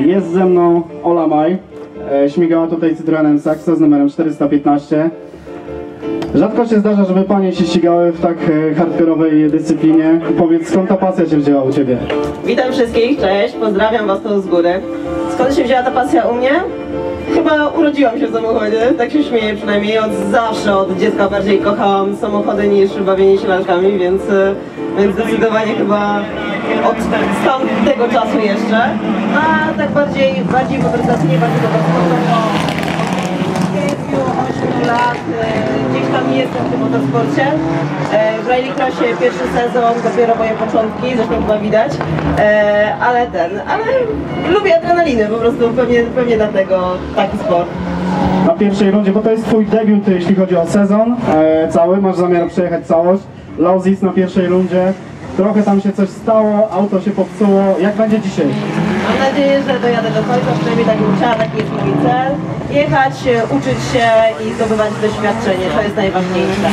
Jest ze mną Ola Maj. E, Śmigała tutaj Citroenem Saxo z numerem 415. Rzadko się zdarza, żeby panie się ścigały w tak e, hardkorowej dyscyplinie. Powiedz, skąd ta pasja się wzięła u ciebie? Witam wszystkich, cześć, pozdrawiam was tu z góry. Skąd się wzięła ta pasja u mnie? Chyba urodziłam się w samochodzie, tak się śmieję przynajmniej. Od zawsze, od dziecka bardziej kochałam samochody niż bawienie się lalkami, więc, e, więc zdecydowanie chyba od z tego czasu jeszcze. A tak bardziej, bardziej motoryzacyjnie, bardziej motorsportowo. Od 7-8 lat e, gdzieś tam jestem w tym motorsporcie. E, W rallycrossie pierwszy sezon, dopiero moje początki, zresztą chyba widać. E, Ale ten, ale lubię adrenaliny po prostu, pewnie, pewnie dlatego taki sport. Na pierwszej rundzie, bo to jest twój debiut, jeśli chodzi o sezon e, cały. Masz zamiar przejechać całość. Lauzis na pierwszej rundzie. Trochę tam się coś stało, auto się popsuło. Jak będzie dzisiaj? Mam nadzieję, że dojadę do końca, przynajmniej tak bym chciała, taki jest mój cel. Jechać, e, uczyć się i zdobywać doświadczenie, to jest najważniejsze.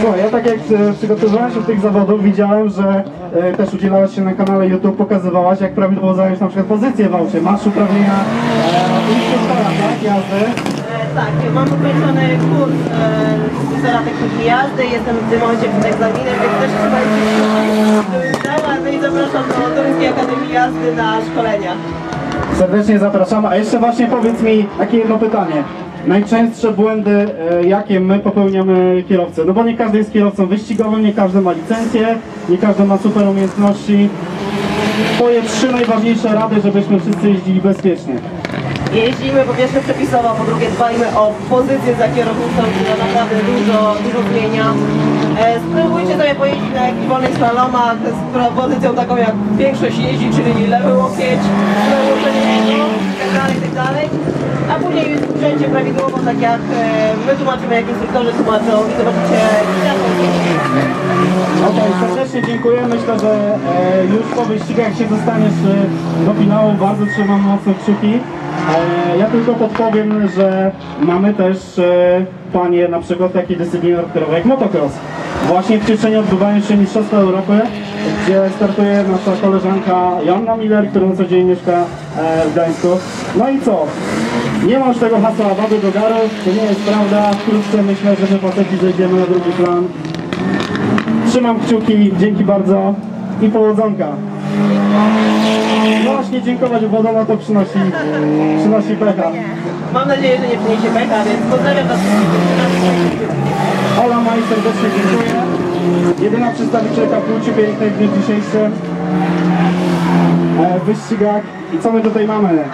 Słuchaj, ja tak jak e, przygotowywałem się do tych zawodów, widziałem, że e, też udzielałaś się na kanale YouTube, pokazywałaś jak prawidłowo zająć na przykład pozycję w aucie. Masz uprawnienia e, instruktora, tak, jazdy. Tak, mam ukończony kurs e, instruktora techniki jazdy, jestem w tym momencie przed egzaminem, więc też trzeba no i zapraszam do Toruńskiej Akademii Jazdy na szkolenia. Serdecznie zapraszam. A jeszcze właśnie powiedz mi takie jedno pytanie. Najczęstsze błędy, e, jakie my popełniamy kierowcy? No bo nie każdy jest kierowcą wyścigowym, nie każdy ma licencję, nie każdy ma super umiejętności. Twoje trzy najważniejsze rady, żebyśmy wszyscy jeździli bezpiecznie. Jeździmy po pierwsze przepisowo, po drugie dbajmy o pozycję za kierownicą, która naprawdę dużo, dużo zmienia. E, spróbujcie sobie pojeździć na jakichś wolnych slalomach z pro- pozycją taką jak większość jeździ, czyli lewy łokieć, nóg, i tak dalej, tak dalej. A później sprzęcie prawidłowo, tak jak e, my tłumaczymy, jak instruktorzy tłumaczą i zobaczycie jaką Okej, serdecznie dziękuję. Myślę, że e, już po wyścigach się dostaniesz e, do finału. Bardzo trzymam mocno kciuki. E, ja tylko podpowiem, że mamy też e, panie na przykład takiej dyscypliny hardkorowej jak motocross. Właśnie w Cieszynie odbywają się Mistrzostwa Europy, gdzie startuje nasza koleżanka Joanna Miller, która na co dzień mieszka e, w Gdańsku. No i co? Nie ma już tego hasła baby do garu, to nie jest prawda. Wkrótce myślę, że my faceci zejdziemy na drugi plan. Trzymam kciuki, dzięki bardzo i powodzonka. Właśnie dziękować, bo woda na to przynosi, przynosi pecha. Mam nadzieję, że nie przyniesie pecha, więc pozdrawiam was wszystkich. Ola Maj, serdecznie dziękuję. Jedyna przedstawicielka płci pięknej w dniu dzisiejszym e, w wyścigach. I co my tutaj mamy?